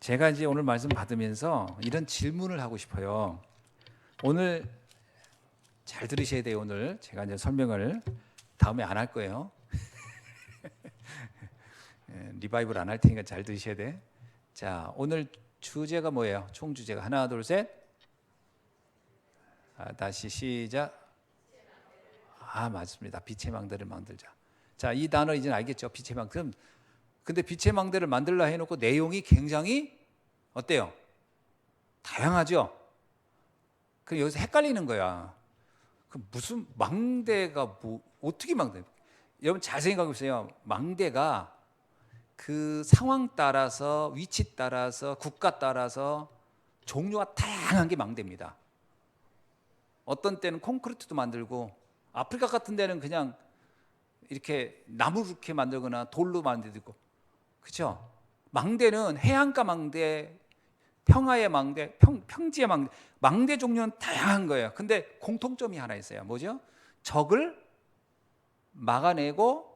제가 이제 오늘 말씀 받으면서 이런 질문을 하고 싶어요. 오늘 잘 들으셔야 돼요. 오늘 제가 이제 설명을 다음에 안 할 거예요. 예, 리바이벌 안 할 테니까 잘 들으셔야 돼. 자, 오늘 주제가 뭐예요? 총 주제가 하나, 둘, 셋. 아, 다시 시작. 아, 맞습니다. 빛의 망대를 만들자. 자, 이 단어 이제 알겠죠? 빛의 망대. 그럼 근데 빛의 망대를 만들라 해놓고 내용이 굉장히 어때요? 다양하죠. 그 여기서 헷갈리는 거야. 그 무슨 망대가 뭐 어떻게 망대? 여러분 잘 생각해 보세요. 망대가 그 상황 따라서 위치 따라서 국가 따라서 종류가 다양한 게 망대입니다. 어떤 때는 콘크리트도 만들고 아프리카 같은 데는 그냥 이렇게 나무 이렇게 만들거나 돌로 만들고 그렇죠? 망대는 해안가 망대, 평화의 망대, 평, 평지의 망대, 망대 종류는 다양한 거예요. 근데 공통점이 하나 있어요. 뭐죠? 적을 막아내고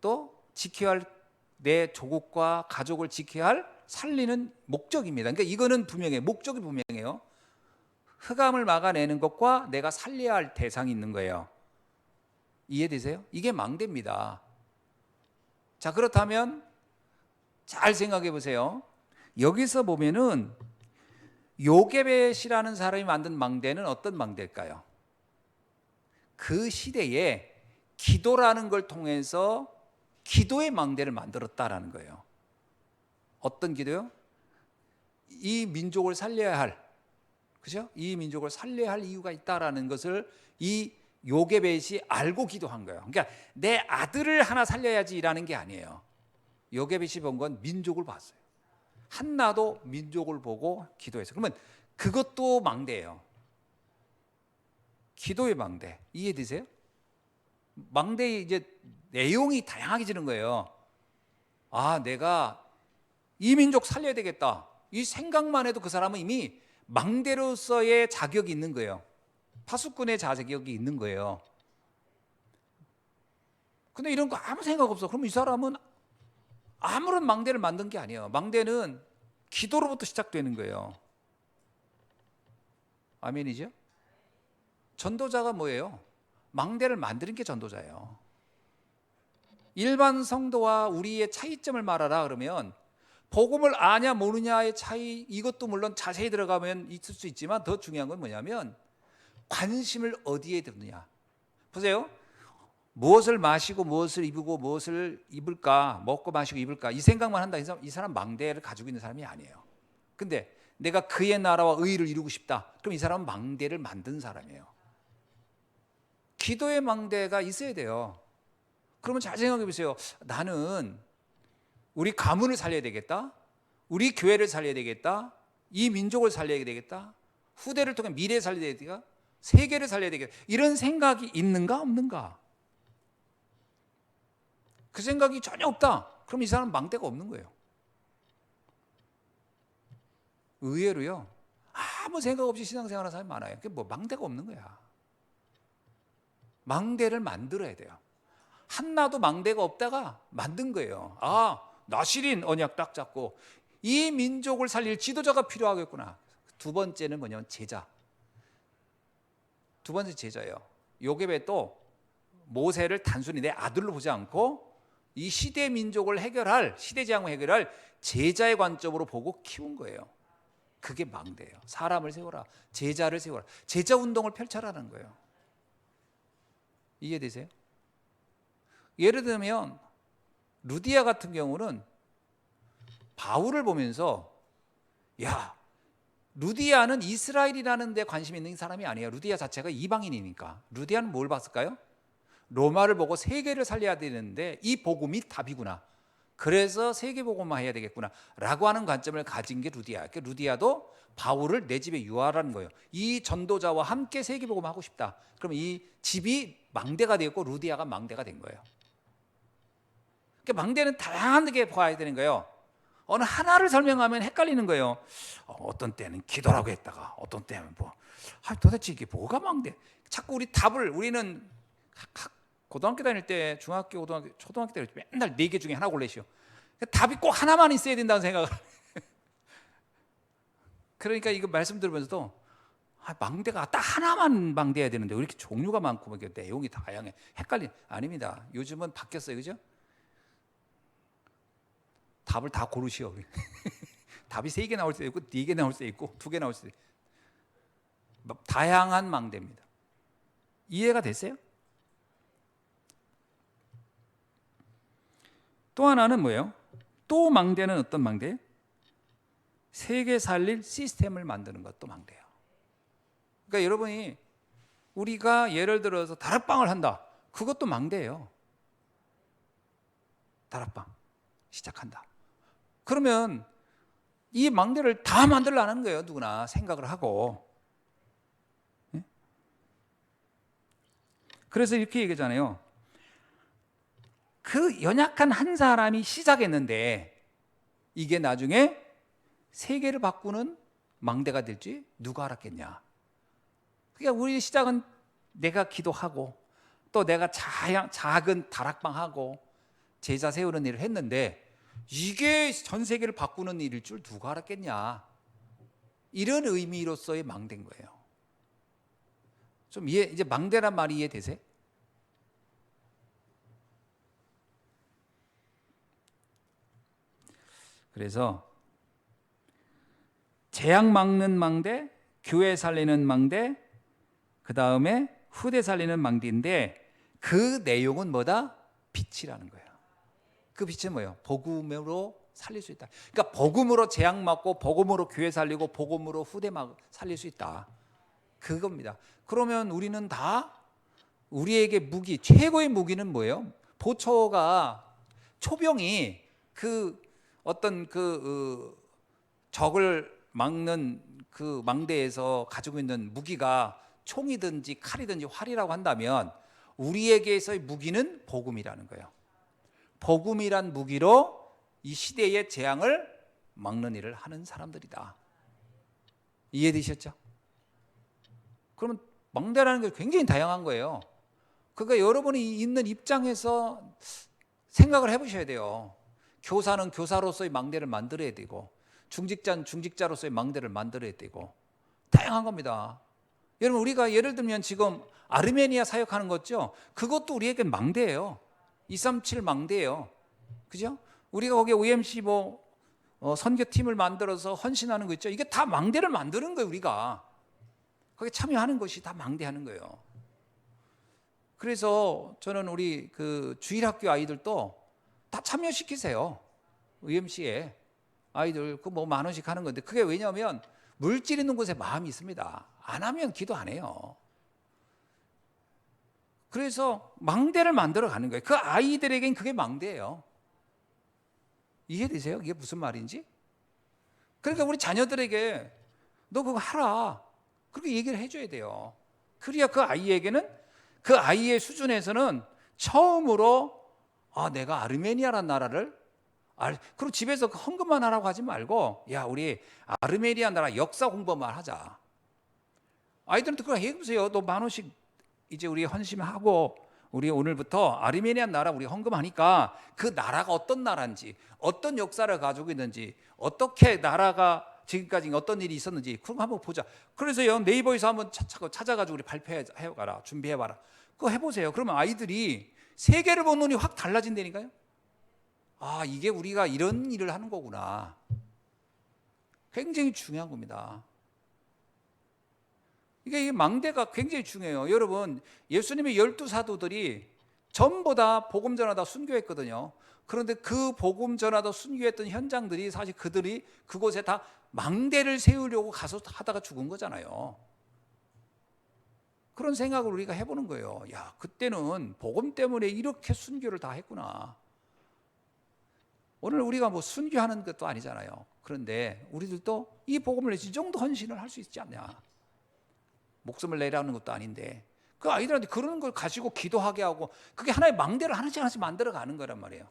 또 지켜야 할 내 조국과 가족을 지켜야 할 살리는 목적입니다. 그러니까 이거는 분명해요. 목적이 분명해요. 흑암을 막아내는 것과 내가 살려야 할 대상이 있는 거예요. 이해되세요? 이게 망대입니다. 자, 그렇다면 잘 생각해 보세요. 여기서 보면은 요게벳이라는 사람이 만든 망대는 어떤 망대일까요? 그 시대에 기도라는 걸 통해서 기도의 망대를 만들었다라는 거예요. 어떤 기도요? 이 민족을 살려야 할 그죠? 이 민족을 살려야 할 이유가 있다라는 것을 이 요게벳이 알고 기도한 거예요. 그러니까 내 아들을 하나 살려야지라는 게 아니에요. 요게벳이 본 건 민족을 봤어요. 한나도 민족을 보고 기도했어요. 그러면 그것도 망대예요. 기도의 망대. 이해되세요? 망대의 이제 내용이 다양해지는 거예요. 아, 내가 이 민족 살려야 되겠다. 이 생각만 해도 그 사람은 이미 망대로서의 자격이 있는 거예요. 파수꾼의 자격이 있는 거예요. 근데 이런 거 아무 생각 없어. 그럼 이 사람은 아무런 망대를 만든 게 아니에요. 망대는 기도로부터 시작되는 거예요. 아멘이죠? 전도자가 뭐예요? 망대를 만드는 게 전도자예요. 일반 성도와 우리의 차이점을 말하라 그러면 복음을 아냐 모르냐의 차이 이것도 물론 자세히 들어가면 있을 수 있지만 더 중요한 건 뭐냐면 관심을 어디에 두느냐. 보세요. 무엇을 마시고 무엇을 입고 무엇을 입을까 먹고 마시고 입을까 이 생각만 한다 이 사람, 이 사람 망대를 가지고 있는 사람이 아니에요. 근데 내가 그의 나라와 의를 이루고 싶다. 그럼 이 사람은 망대를 만든 사람이에요. 기도의 망대가 있어야 돼요. 그러면 잘 생각해 보세요. 나는 우리 가문을 살려야 되겠다. 우리 교회를 살려야 되겠다. 이 민족을 살려야 되겠다. 후대를 통해 미래를 살려야 되겠다. 세계를 살려야 되겠다. 이런 생각이 있는가 없는가? 그 생각이 전혀 없다. 그럼 이 사람은 망대가 없는 거예요. 의외로요. 아무 생각 없이 신앙생활하는 사람이 많아요. 그게 뭐 망대가 없는 거야. 망대를 만들어야 돼요. 한나도 망대가 없다가 만든 거예요. 아, 나시린 언약 딱 잡고 이 민족을 살릴 지도자가 필요하겠구나. 두 번째는 뭐냐면 제자. 두 번째 제자예요. 요게벳도 모세를 단순히 내 아들로 보지 않고 이 시대 민족을 해결할 시대 재앙을 해결할 제자의 관점으로 보고 키운 거예요. 그게 망대예요. 사람을 세워라. 제자를 세워라. 제자 운동을 펼쳐라는 거예요. 이해되세요? 예를 들면 루디아 같은 경우는 바울을 보면서 야 루디아는 이스라엘이라는 데 관심 있는 사람이 아니에요. 루디아 자체가 이방인이니까. 루디아는 뭘 봤을까요? 로마를 보고 세계를 살려야 되는데 이 복음이 답이구나. 그래서 세계 복음화 해야 되겠구나. 라고 하는 관점을 가진 게 루디아. 그러니까 루디아도 바울을 내 집에 유하라는 거예요. 이 전도자와 함께 세계 복음 하고 싶다. 그럼 이 집이 망대가 되었고 루디아가 망대가 된 거예요. 그러니까 망대는 다양하게 봐야 되는 거예요. 어느 하나를 설명하면 헷갈리는 거예요. 어, 떤 때는 기도라고 했다가 어떤 때는 뭐 아, 도대체 이게 뭐가 망대? 자꾸 우리 답을 우리는 각 고등학교 다닐 때 중학교 고등학교 초등학교 때 맨날 네 개 중에 하나 골라시오. 답이 꼭 하나만 있어야 된다는 생각을 그러니까 이거 말씀 들으면서도 아, 망대가 딱 하나만 망대해야 되는데 왜 이렇게 종류가 많고 뭐 이렇게 내용이 다양해 헷갈리 아닙니다. 요즘은 바뀌었어요, 그죠? 답을 다 고르시오. 답이 세 개 나올 수 있고 네 개 나올 수 있고 두 개 나올 수 있고 뭐 다양한 망대입니다. 이해가 됐어요? 또 하나는 뭐예요? 또 망대는 어떤 망대예요? 세계 살릴 시스템을 만드는 것도 망대예요. 그러니까 여러분이 우리가 예를 들어서 다락방을 한다. 그것도 망대예요. 다락방 시작한다. 그러면 이 망대를 다 만들라는 거예요. 누구나 생각을 하고. 예? 그래서 이렇게 얘기하잖아요. 그 연약한 한 사람이 시작했는데 이게 나중에 세계를 바꾸는 망대가 될지 누가 알았겠냐. 그러니까 우리 시작은 내가 기도하고 또 내가 자, 작은 다락방하고 제자 세우는 일을 했는데 이게 전 세계를 바꾸는 일일 줄 누가 알았겠냐. 이런 의미로서의 망대인 거예요. 좀 이해 이제 망대란 말이 이해되세요? 그래서 재앙 막는 망대, 교회 살리는 망대, 그 다음에 후대 살리는 망대인데 그 내용은 뭐다? 빛이라는 거예요. 그 빛은 뭐예요? 복음으로 살릴 수 있다. 그러니까 복음으로 재앙 막고 복음으로 교회 살리고 복음으로 후대 막 살릴 수 있다. 그겁니다. 그러면 우리는 다 우리에게 무기 최고의 무기는 뭐예요? 보초가 초병이 그 어떤 그 어, 적을 막는 그 망대에서 가지고 있는 무기가 총이든지 칼이든지 활이라고 한다면 우리에게서의 무기는 복음이라는 거예요. 복음이란 무기로 이 시대의 재앙을 막는 일을 하는 사람들이다. 이해되셨죠? 그러면 망대라는 게 굉장히 다양한 거예요. 그러니까 여러분이 있는 입장에서 생각을 해보셔야 돼요. 교사는 교사로서의 망대를 만들어야 되고 중직자는 중직자로서의 망대를 만들어야 되고 다양한 겁니다. 여러분 우리가 예를 들면 지금 아르메니아 사역하는 거죠. 그것도 우리에게 망대예요. 237 망대예요. 그죠? 우리가 거기에 OMC 뭐 어, 선교팀을 만들어서 헌신하는 거 있죠. 이게 다 망대를 만드는 거예요, 우리가. 거기에 참여하는 것이 다 망대하는 거예요. 그래서 저는 우리 그 주일학교 아이들도 다 참여시키세요. UMC에 아이들 그 뭐 만 원씩 하는 건데 그게 왜냐하면 물질 있는 곳에 마음이 있습니다. 안 하면 기도 안 해요. 그래서 망대를 만들어 가는 거예요. 그 아이들에겐 그게 망대예요. 이해되세요? 이게 무슨 말인지? 그러니까 우리 자녀들에게 너 그거 하라. 그렇게 얘기를 해줘야 돼요. 그래야 그 아이에게는 그 아이의 수준에서는 처음으로 아 내가 아르메니아란 나라를 알 그리고 집에서 그 헌금만 하라고 하지 말고 야 우리 아르메니아 나라 역사 공부만 하자. 아이들한테 그거 해보세요. 너 만 원씩 이제 우리 헌심하고 우리 오늘부터 아르메니아 나라 우리 헌금하니까 그 나라가 어떤 나라인지 어떤 역사를 가지고 있는지 어떻게 나라가 지금까지 어떤 일이 있었는지 그럼 한번 보자. 그래서요 네이버에서 한번 찾아가지고 우리 발표해 가라 준비해 봐라. 그거 해보세요. 그러면 아이들이 세계를 본 눈이 확 달라진다니까요. 아 이게 우리가 이런 일을 하는 거구나. 굉장히 중요한 겁니다. 이게 망대가 굉장히 중요해요. 여러분, 예수님의 열두 사도들이 전부 다 복음 전하다 순교했거든요. 그런데 그 복음 전하다 순교했던 현장들이 사실 그들이 그곳에 다 망대를 세우려고 가서 하다가 죽은 거잖아요. 그런 생각을 우리가 해보는 거예요. 야, 그때는 복음 때문에 이렇게 순교를 다 했구나. 오늘 우리가 뭐 순교하는 것도 아니잖아요. 그런데 우리들도 이 복음을 이 정도 헌신을 할 수 있지 않냐. 목숨을 내라는 것도 아닌데 그 아이들한테 그런 걸 가지고 기도하게 하고 그게 하나의 망대를 하나씩 하나씩 만들어 가는 거란 말이에요.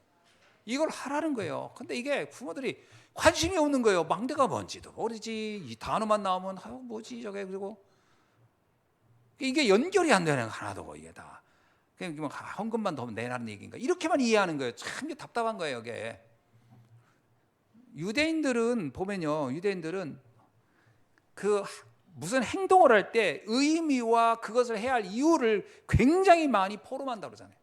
이걸 하라는 거예요. 근데 이게 부모들이 관심이 없는 거예요. 망대가 뭔지도 모르지. 이 단어만 나오면 아 뭐지 저게 그리고 이게 연결이 안 되는 하나도 이게 다. 그냥 뭐 헌금만 더 내라는 얘기인가 이렇게만 이해하는 거예요. 참 답답한 거예요. 이게 유대인들은 보면요, 유대인들은 그 무슨 행동을 할 때 의미와 그것을 해야 할 이유를 굉장히 많이 포럼한다 그러잖아요.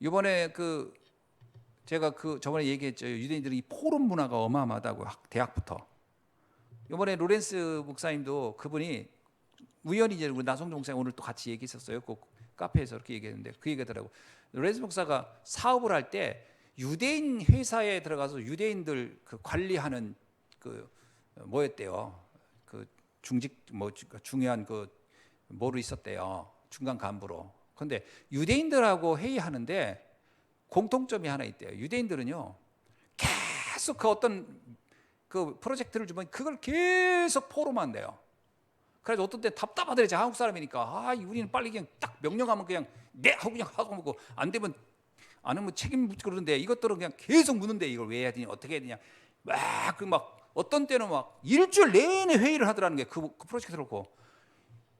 이번에 그 제가 그 저번에 얘기했죠. 유대인들은 이 포럼 문화가 어마어마하다고 학- 대학부터. 이번에 로렌스 목사님도 그분이 우연히 이제 우리 나성종 목사님 오늘 또 같이 얘기했었어요. 그 카페에서 그렇게 얘기했는데 그 얘기하더라고. 로렌스 목사가 사업을 할 때 유대인 회사에 들어가서 유대인들 그 관리하는 그 뭐였대요. 그 중직 뭐 주- 중요한 그 뭐로 있었대요. 중간 간부로. 근데 유대인들하고 회의하는데 공통점이 하나 있대요. 유대인들은요. 계속 그 어떤 그 프로젝트를 주면 그걸 계속 포럼한대요. 그래서 어떤 때 답답하더래. 한국 사람이니까 아 우리는 빨리 그냥 딱 명령하면 그냥 네 하고 그냥 하고 먹고 안 되면 안 하면 책임 묻고 그러는데 이것들은 그냥 계속 묻는데 이걸 왜 해야 되냐 어떻게 해야 되냐 막 그 막 어떤 때는 막 일주일 내내 회의를 하더라는 게그 그 프로젝트를 놓고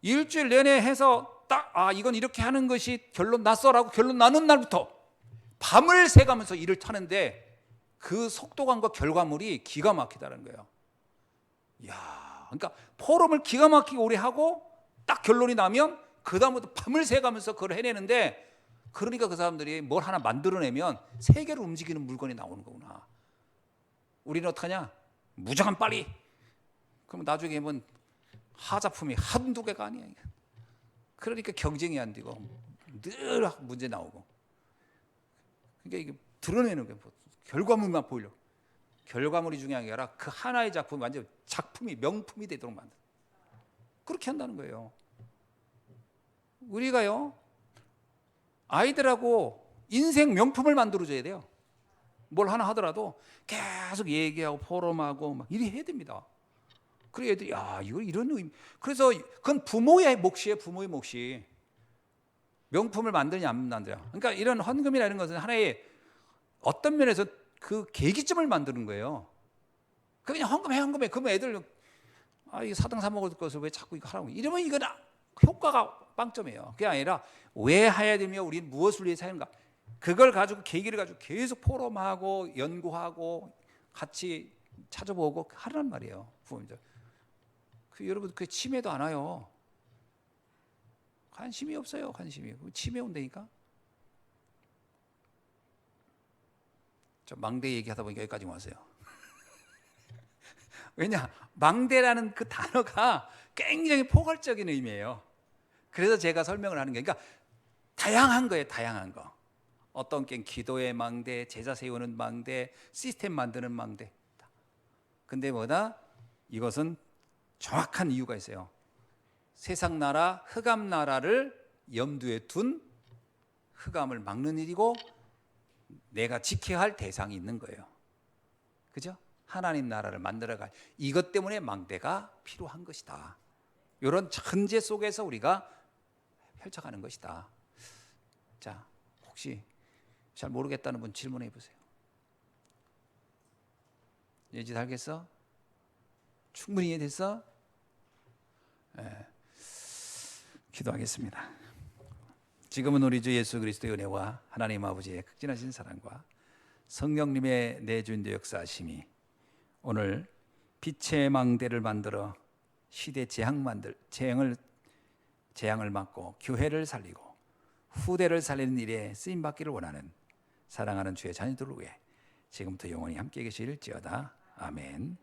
일주일 내내 해서 딱 아 이건 이렇게 하는 것이 결론 났어라고 결론 나는 날부터 밤을 새가면서 일을 타는데 그 속도감과 결과물이 기가 막히다는 거예요. 야, 그러니까 포럼을 기가 막히게 오래 하고 딱 결론이 나면 그 다음부터 밤을 새가면서 그걸 해내는데 그러니까 그 사람들이 뭘 하나 만들어내면 세계로 움직이는 물건이 나오는 거구나. 우리는 어떡하냐? 무조건 빨리. 그럼 나중에 보면 하자품이 한두 개가 아니야. 그러니까 경쟁이 안 되고 늘 문제 나오고. 그러니까 이게 드러내는 게 뭐, 결과물만 보이려고. 결과물이 중요한 게 아니라 그 하나의 작품이 완전 작품이 명품이 되도록 만든. 그렇게 한다는 거예요. 우리가요 아이들하고 인생 명품을 만들어줘야 돼요. 뭘 하나 하더라도 계속 얘기하고 포럼하고 막 이리 해야 됩니다. 그래 애들이 야 이거 이런 의미. 그래서 그건 부모의 몫이에요. 부모의 몫이 명품을 만드냐 안 만드냐. 그러니까 이런 헌금이나 이런 것은 하나의 어떤 면에서 그 계기점을 만드는 거예요. 그 그냥 헌금해 헌금해. 그러면 애들 아 이거 사등 사 먹을 것을 왜 자꾸 이거 하라고 이러면 이건 효과가 빵점이에요. 그게 아니라 왜 해야 되며 우리는 무엇을 위해서 하는가. 그걸 가지고 계기를 가지고 계속 포럼하고 연구하고 같이 찾아보고 하란 말이에요. 부모님들. 그 여러분 그 치매도 안 와요. 관심이 없어요. 관심이. 치매 온다니까. 저 망대 얘기하다 보니까 여기까지 왔어요. 왜냐 망대라는 그 단어가 굉장히 포괄적인 의미예요. 그래서 제가 설명을 하는 게 그러니까 다양한 거예요. 다양한 거. 어떤 게 기도의 망대, 제자 세우는 망대, 시스템 만드는 망대. 근데 뭐다? 이것은 정확한 이유가 있어요. 세상 나라, 흑암 나라를 염두에 둔 흑암을 막는 일이고 내가 지켜야 할 대상이 있는 거예요. 그죠? 하나님 나라를 만들어갈 이것 때문에 망대가 필요한 것이다. 이런 천재 속에서 우리가 펼쳐가는 것이다. 자, 혹시 잘 모르겠다는 분 질문해 보세요. 예지 알겠어? 충분히 이해됐어? 예. 기도하겠습니다. 지금은 우리 주 예수 그리스도의 은혜와 하나님 아버지의 극진하신 사랑과 성령님의 내주인도 역사하심이 오늘 빛의 망대를 만들어 시대 재앙 만들 재앙을 재앙을 막고 교회를 살리고 후대를 살리는 일에 쓰임 받기를 원하는 사랑하는 주의 자녀들을 위해 지금부터 영원히 함께 계실지어다. 아멘.